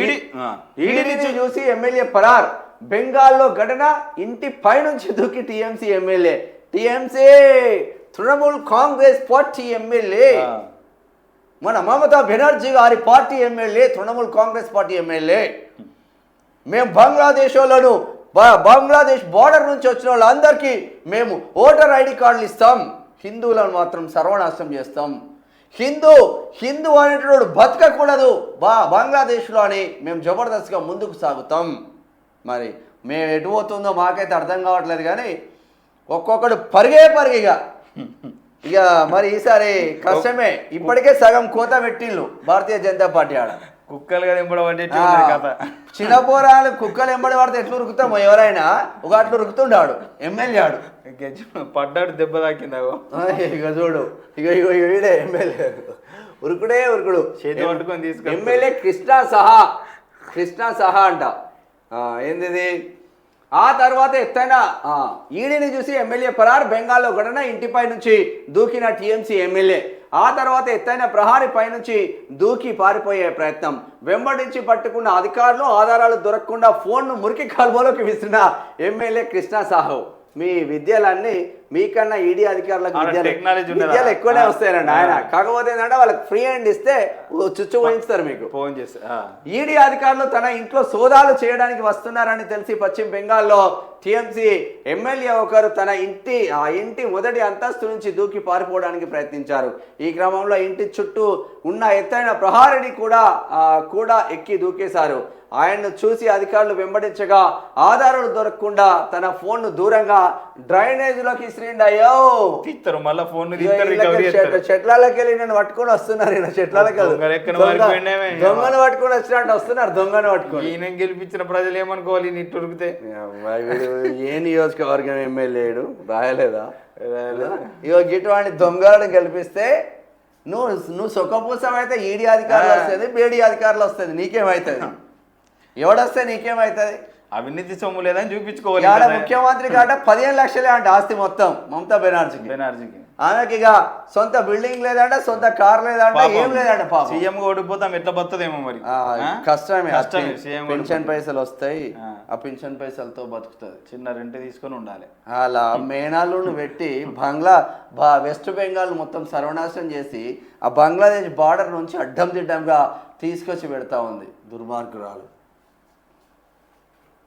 ED ఈడీని చూసి MLA పరార్. బెంగాల్లో ఘటన ఇంటి పైనుంచి దూకి TMC MLA. TMC Trinamool Congress party MLA. మన మమతా బెనర్జీ గారి party MLA Trinamool Congress party MLA. మేము బంగ్లాదేశ్ వాళ్ళను బంగ్లాదేశ్ బార్డర్ నుంచి వచ్చిన వాళ్ళందరికీ మేము ఓటర్ ఐడి కార్డులు ఇస్తాం. హిందువులను మాత్రం సర్వనాశనం చేస్తాం. హిందూ హిందూ అనేటోడు బతకకూడదు. బా బంగ్లాదేశ్లో అని మేము జబర్దస్త్గా ముందుకు సాగుతాం. మరి మేము ఎటు పోతుందో మాకైతే అర్థం కావట్లేదు కానీ ఒక్కొక్కడు పరిగే పరిగిగా ఇక మరి ఈసారి కష్టమే. ఇప్పటికే సగం కోత పెట్టిళ్ళు భారతీయ జనతా పార్టీ ఆడ. కుక్కలు ఆ, కథ? చిన్న పోరాలు కుక్కలు ఎంబడి పడితే ఎట్లా ఉరుకుతామో ఎవరైనా? ఒక అట్లా ఉరుకుతుండాడు ఎమ్మెల్యే ఆడు. పడ్డాడు దెబ్బ తాకిందాగో? ఇక చూడు ఇక ఇక వీడే ఎమ్మెల్యే ఉరుకుడే ఉరుకుడు. చేతి పట్టుకొని తీసుకొస్తాడు. ఎమ్మెల్యే కృష్ణా సహా కృష్ణా సహా అంట. ఆ, ఏందిది? ఆ తర్వాత ఎత్తైన ఆ, ఈడీని చూసి ఎమ్మెల్యే పరార్ బెంగాల్లో ఘటన ఇంటిపై నుంచి దూకిన టీఎంసీ ఎమ్మెల్యే. ఆ తర్వాత ఎత్తైన ప్రహారీ పై నుంచి దూకి పారిపోయే ప్రయత్నం. వెంబడించి పట్టుకున్న అధికారులు ఆధారాలు దొరకకుండా ఫోన్ను మురికి కాల్వలోకి విసిరిన ఎమ్మెల్యే కృష్ణా సాహు. మీ విద్యలన్నీ మీకన్నా ఈడీ అధికారులకు విద్యలు ఎక్కువనే. వస్తాయండి ఆయన. కాకపోతే ఏంటంటే వాళ్ళకి ఫ్రీ హ్యాండ్ ఇస్తే చుచ్చు పోయించుతారు మీకు. ఫోన్ చేసి ఆ. ఈడీ అధికారులు తన ఇంట్లో సోదాలు చేయడానికి వస్తున్నారని తెలిసి పశ్చిమ బెంగాల్లో టీఎంసీ ఎమ్మెల్యే ఒకరు తన ఇంటి ఆ ఇంటి మొదటి అంతస్తు నుంచి దూకి పారిపోవడానికి ప్రయత్నించారు. ఈ క్రమంలో ఇంటి చుట్టూ ఉన్న ఎత్తైన ప్రహారిని కూడా కూడా ఎక్కి దూకేశారు. ఆయన్ను చూసి అధికారులు వెంబడించగా ఆధారాలు దొరకకుండా తన ఫోన్ను దూరంగా డ్రైనేజ్ లోకి అయ్యో! తీస్తారు మళ్ళా ఫోన్ చెట్లకి వెళ్ళి నేను పట్టుకొని వస్తున్నారు ఈయన చెట్లకి. దొంగను పట్టుకొని వచ్చినట్టు వస్తున్నారు దొంగను పట్టుకొని. ఈయన గెలిపించిన ప్రజలు ఏమనుకోవాలి నీ ఉరికితే? ఏ నియోజకవర్గం ఎమ్మెల్యేడు రాయలేదా? ఇగో గిటువంటి దొంగలను గెలిపిస్తే నువ్వు నువ్వు సుఖపూసం అయితే ఈడీ అధికారులు వస్తుంది బేడీ అధికారులు వస్తుంది నీకేమవుతుంది ఎవడొస్తే నీకేమవుతుంది అవినీతి సొమ్ము లేదని చూపించుకోవాలి. ముఖ్యమంత్రి కాట పదిహేను లక్షలే అంట ఆస్తి మొత్తం మమతా బెనర్జీకి. బెనర్జీకి. ఆమెకి ఇక సొంత బిల్డింగ్ లేదంట సొంత కార్ లేదంట ఏం లేదంట పాపం. సీఎం ఓడిపోతాం ఎట్లా బతుందేమో మరి? కష్టమే కష్టమే సీఎం పెన్షన్ పైసలు వస్తాయి ఆ. పెన్షన్ పైసలతో బతుకుతుంది. చిన్న రెంట్ తీసుకొని ఉండాలి. అలా మేనాలను పెట్టి బంగ్లా బా వెస్ట్ బెంగాల్ మొత్తం సర్వనాశనం చేసి ఆ బంగ్లాదేశ్ బార్డర్ నుంచి అడ్డం దిడ్డంగా తీసుకొచ్చి పెడతా ఉంది దుర్మార్గురాలు.